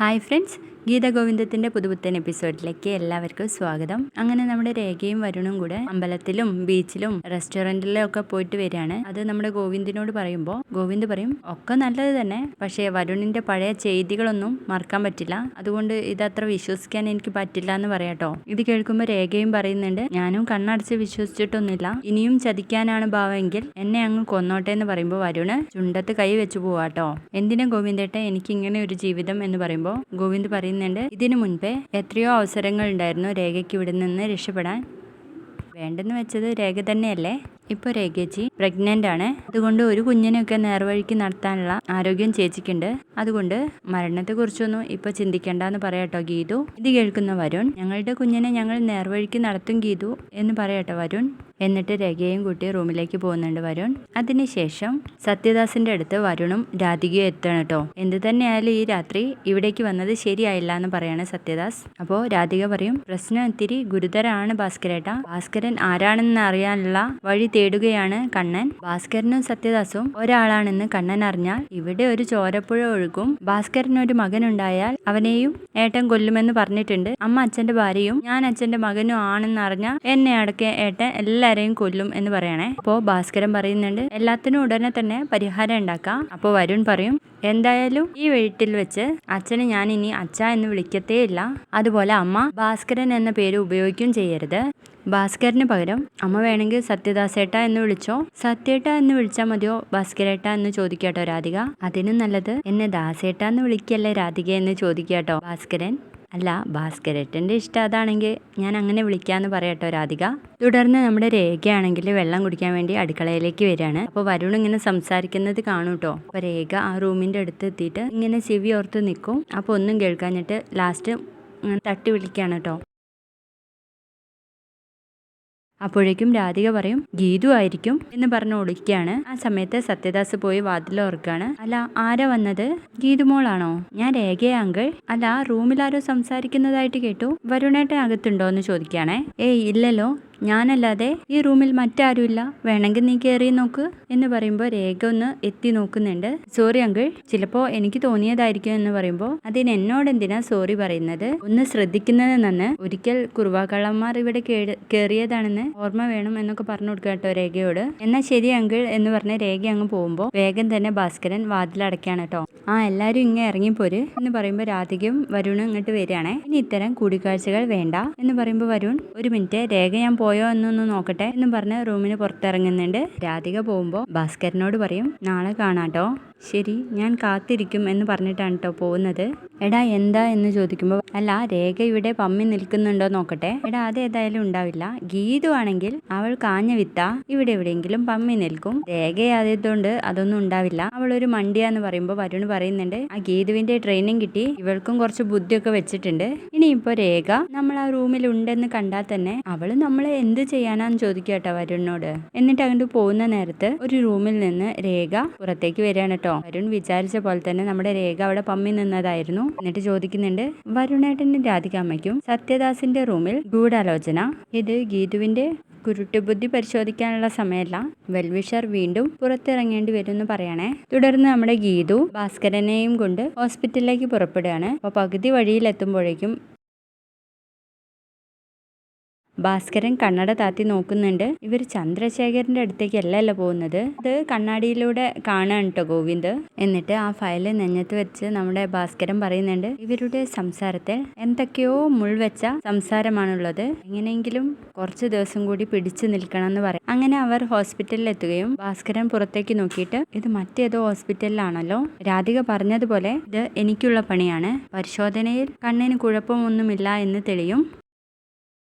Hi friends, Geetha ഗോവിന്ദത്തിന്റെ പുതുപുത്തൻ എപ്പിസോഡിലേക്ക് എല്ലാവർക്കും സ്വാഗതം. അങ്ങനെ നമ്മുടെ രേഖയും വരുണും കൂടെ അമ്പലത്തിലും ബീച്ചിലും റെസ്റ്റോറന്റിലും ഒക്കെ പോയിട്ട് വരികയാണ്. അത് നമ്മുടെ ഗോവിന്ദിനോട് പറയുമ്പോൾ ഗോവിന്ദ് പറയും ഒക്കെ നല്ലത് തന്നെ. പക്ഷേ വരുണിന്റെ പഴയ ചെയ്തികളൊന്നും മറക്കാൻ പറ്റില്ല. അതുകൊണ്ട് ഇതത്ര വിശ്വസിക്കാൻ എനിക്ക് പറ്റില്ല എന്ന് പറയാട്ടോ ഇത് കേൾക്കുമ്പോൾ രേഖയും പറയുന്നുണ്ട് ഞാനും കണ്ണടച്ച് വിശ്വസിച്ചിട്ടൊന്നുമില്ല. ഇനിയും ചതിക്കാനാണ് ഭാവമെങ്കിൽ എന്നെ അങ്ങ് കൊന്നോട്ടെ എന്ന് പറയുമ്പോൾ വരുണ് ചുണ്ടത്ത് കൈ വെച്ച് പോവാട്ടോ എന്തിനാ ഗോവിന്ദേട്ട എനിക്ക് ഇങ്ങനെ ഒരു ജീവിതം എന്ന് പറയുമ്പോൾ ഗോവിന്ദ് പറയുന്നുണ്ട്. ഇതിനു മുൻപേ എത്രയോ അവസരങ്ങൾ ഉണ്ടായിരുന്നു രേഖയ്ക്ക് ഇവിടെ നിന്ന് രക്ഷപ്പെടാൻ. വേണ്ടെന്ന് വെച്ചത് രേഖ തന്നെയല്ലേ? ഇപ്പോൾ രേഖേച്ചി പ്രഗ്നന്റ് ആണ്. അതുകൊണ്ട് ഒരു കുഞ്ഞിനെയൊക്കെ നേർവഴിക്ക് നടത്താനുള്ള ആരോഗ്യം ചേച്ചിക്കുണ്ട്. അതുകൊണ്ട് മരണത്തെക്കുറിച്ചൊന്നും ഇപ്പോൾ ചിന്തിക്കേണ്ടെന്ന് പറയട്ടോ ഗീതു. ഇത് കേൾക്കുന്ന വരുൺ ഞങ്ങളുടെ കുഞ്ഞിനെ ഞങ്ങൾ നേർവഴിക്ക് നടത്തും ഗീതു എന്ന് പറയാട്ടോ വരുൺ. എന്നിട്ട് രേഖയും കൂട്ടി റൂമിലേക്ക് പോകുന്നുണ്ട് വരുൺ. അതിനുശേഷം സത്യദാസിന്റെ അടുത്ത് വരുണും രാധികയും എത്തണം കേട്ടോ. എന്ത് തന്നെയായാലും ഈ രാത്രി ഇവിടേക്ക് വന്നത് ശരിയായില്ല എന്ന് പറയാണ് സത്യദാസ്. അപ്പോൾ രാധിക പറയും പ്രശ്നം ഇത്തിരി ഗുരുതരാണ് ഭാസ്കരേട്ട. ഭാസ്കരൻ ആരാണെന്ന് അറിയാനുള്ള വഴി തേടുകയാണ് കണ്ണൻ. ഭാസ്കരനും സത്യദാസും ഒരാളാണെന്ന് കണ്ണൻ അറിഞ്ഞാൽ ഇവിടെ ഒരു ചോരപ്പുഴ ഒഴുകും. ഭാസ്കരന് ഒരു മകനുണ്ടായാൽ അവനെയും ഏട്ടൻ കൊല്ലുമെന്ന് പറഞ്ഞിട്ടുണ്ട്. അമ്മ അച്ഛന്റെ ഭാര്യയും ഞാൻ അച്ഛന്റെ മകനും ആണെന്ന് അറിഞ്ഞാൽ എന്നെ അടക്കെ ഏട്ടൻ എല്ലാരെയും കൊല്ലും എന്ന് പറയണേ. അപ്പോ ഭാസ്കരൻ പറയുന്നുണ്ട് എല്ലാത്തിനും ഉടനെ തന്നെ പരിഹാരം ഉണ്ടാക്കാം. അപ്പോൾ വരുൺ പറയും എന്തായാലും ഈ വീട്ടിൽ വെച്ച് അച്ഛനെ ഞാൻ ഇനി അച്ഛ എന്ന് വിളിക്കത്തേ ഇല്ല അതുപോലെ അമ്മ ഭാസ്കരൻ എന്ന പേര് ഉപയോഗിക്കുകയും ചെയ്യരുത്. ഭാസ്കരന് പകരം അമ്മ വേണമെങ്കിൽ സത്യദാസേട്ട എന്ന് വിളിച്ചോ? സത്യേട്ട എന്ന് വിളിച്ചാൽ മതിയോ? ഭാസ്കരേട്ട എന്ന് ചോദിക്കാട്ടോ രാധിക. അതിനും നല്ലത് എന്നെ ദാസേട്ട എന്ന് വിളിക്കല്ലേ രാധിക എന്ന് ചോദിക്കാട്ടോ ഭാസ്കരൻ. അല്ല ഭാസ്കരേട്ടന്റെ ഇഷ്ടം അതാണെങ്കിൽ ഞാൻ അങ്ങനെ വിളിക്കാന്ന് പറയട്ടോ രാധിക. തുടർന്ന് നമ്മുടെ രേഖയാണെങ്കിൽ വെള്ളം കുടിക്കാൻ വേണ്ടി അടുക്കളയിലേക്ക് വരികയാണ്. അപ്പോൾ വരുൺ ഇങ്ങനെ സംസാരിക്കുന്നത് കാണും കേട്ടോ അപ്പോൾ രേഖ ആ റൂമിന്റെ അടുത്ത് എത്തിയിട്ട് ഇങ്ങനെ ചെവി ഓർത്ത് നിൽക്കും. അപ്പോൾ ഒന്നും കേൾക്കാഞ്ഞിട്ട് ലാസ്റ്റ് തട്ടി വിളിക്കുകയാണ് കേട്ടോ. അപ്പോഴേക്കും രാധിക പറയും ഗീതു ആയിരിക്കും എന്ന് പറഞ്ഞ് ഒളിക്കുകയാണ് ആ സമയത്ത് സത്യദാസ് പോയി വാതിൽ ഓർക്കാണ് അല്ല ആരാ വന്നത്? ഗീതുമോളാണോ ഞാൻ രേഖയാങ്കൾ അല്ല ആരോ സംസാരിക്കുന്നതായിട്ട് കേട്ടു. വരുണേട്ടൻ അകത്തുണ്ടോ? എന്ന് ചോദിക്കുകയാണേ. ഏയ് ഇല്ലല്ലോ. ഞാനല്ലാതെ ഈ റൂമിൽ മറ്റാരുമില്ല. വേണമെങ്കിൽ നീ കയറി നോക്ക് എന്ന് പറയുമ്പോൾ രേഖ ഒന്ന് എത്തി നോക്കുന്നുണ്ട്. സോറി അങ്കിൾ ചിലപ്പോൾ എനിക്ക് തോന്നിയതായിരിക്കും എന്ന് പറയുമ്പോൾ അതിന് എന്നോട് എന്തിനാ സോറി പറയുന്നത്? ഒന്ന് ശ്രദ്ധിക്കുന്നത് നന്ന് ഒരിക്കൽ കുറുവാക്കള്ളന്മാർ ഇവിടെ കയറിയതാണെന്ന് ഓർമ്മ വേണം എന്നൊക്കെ പറഞ്ഞു കൊടുക്കുക കേട്ടോ രേഖയോട്. എന്നാൽ ശരി അങ്കിൾ എന്ന് പറഞ്ഞ് രേഖ അങ്ങ് പോകുമ്പോൾ വേഗം തന്നെ ഭാസ്കരൻ വാതിലടയ്ക്കാണ് കേട്ടോ. ആ എല്ലാവരും ഇങ്ങനെ ഇറങ്ങിപ്പോര് എന്ന് പറയുമ്പോൾ രാധികയും വരുണും ഇങ്ങോട്ട് വരികയാണേ. ഇനി ഇത്തരം കൂടിക്കാഴ്ചകൾ വേണ്ട എന്ന് പറയുമ്പോൾ വരുൺ ഒരു മിനിറ്റ് രേഖ ഞാൻ പോയോ എന്നൊന്ന് നോക്കട്ടെ എന്ന് പറഞ്ഞ് റൂമിന് പുറത്തിറങ്ങുന്നുണ്ട്. രാധിക പോകുമ്പോൾ ഭാസ്കരനോട് പറയും നാളെ കാണാട്ടോ. ശരി ഞാൻ കാത്തിരിക്കും എന്ന് പറഞ്ഞിട്ടാണ് കേട്ടോ പോകുന്നത്. എടാ എന്താ എന്ന് ചോദിക്കുമ്പോൾ അല്ല രേഖ ഇവിടെ പമ്മി നിൽക്കുന്നുണ്ടോ നോക്കട്ടെ. എടാ അത് ഏതായാലും ഉണ്ടാവില്ല. ഗീതു ആണെങ്കിൽ അവൾ കാഞ്ഞ വിത്ത. ഇവിടെ എവിടെയെങ്കിലും പമ്മി നിൽക്കും. രേഖയായതുകൊണ്ട് അതൊന്നും ഉണ്ടാവില്ല. അവൾ ഒരു മണ്ടിയാന്ന് പറയുമ്പോൾ വരുൺ പറയുന്നുണ്ട് ആ ഗീതുവിന്റെ ട്രെയിനിങ് കിട്ടി. ഇവൾക്കും കുറച്ച് ബുദ്ധിയൊക്കെ വെച്ചിട്ടുണ്ട്. ഇനിയിപ്പോ രേഖ നമ്മൾ ആ റൂമിൽ ഉണ്ടെന്ന് കണ്ടാൽ തന്നെ അവൾ നമ്മളെ എന്ത് ചെയ്യാനാന്ന് ചോദിക്കട്ടോ വരുണിനോട്. എന്നിട്ട് അങ്ങോട്ട് പോകുന്ന നേരത്ത് ഒരു റൂമിൽ നിന്ന് രേഖ പുറത്തേക്ക് വരികയാണ് കേട്ടോ. വരുൺ വിചാരിച്ച പോലെ തന്നെ നമ്മുടെ രേഖ അവിടെ പമ്മി നിന്നതായിരുന്നു. എന്നിട്ട് ചോദിക്കുന്നുണ്ട് വരുണേട്ടന്റെ രാധികാമ്മയ്ക്കും സത്യദാസിന്റെ റൂമിൽ ഗൂഢാലോചന. ഇത് ഗീതുവിന്റെ കുരുട്ടുബുദ്ധി പരിശോധിക്കാനുള്ള സമയമല്ല. വെൽവിഷർ വീണ്ടും പുറത്തിറങ്ങേണ്ടി വരും എന്ന് പറയണേ. തുടർന്ന് നമ്മുടെ ഗീതു ഭാസ്കരനെയും കൊണ്ട് ഹോസ്പിറ്റലിലേക്ക് പുറപ്പെടുകയാണ്. അപ്പോൾ പകുതി വഴിയിലെത്തുമ്പോഴേക്കും ഭാസ്കരൻ കണ്ണട താത്തി നോക്കുന്നുണ്ട്. ഇവർ ചന്ദ്രശേഖരന്റെ അടുത്തേക്ക് അല്ലല്ലോ പോകുന്നത്. അത് കണ്ണാടിയിലൂടെ കാണാൻ കേട്ടോ ഗോവിന്ദ്. എന്നിട്ട് ആ ഫയൽ നെഞ്ഞത്ത് വെച്ച് നമ്മുടെ ഭാസ്കരൻ പറയുന്നുണ്ട് ഇവരുടെ സംസാരത്തിൽ എന്തൊക്കെയോ മുൾവെച്ച സംസാരമാണുള്ളത്. എങ്ങനെയെങ്കിലും കുറച്ച് ദിവസം കൂടി പിടിച്ചു നിൽക്കണം എന്ന് പറയും അങ്ങനെ അവർ ഹോസ്പിറ്റലിൽ എത്തുകയും ഭാസ്കരൻ പുറത്തേക്ക് നോക്കിയിട്ട് ഇത് മറ്റേതോ ഹോസ്പിറ്റലിലാണല്ലോ. രാധിക പറഞ്ഞതുപോലെ ഇത് എനിക്കുള്ള പണിയാണ്. പരിശോധനയിൽ കണ്ണിന് കുഴപ്പമൊന്നുമില്ല എന്ന് തെളിയും.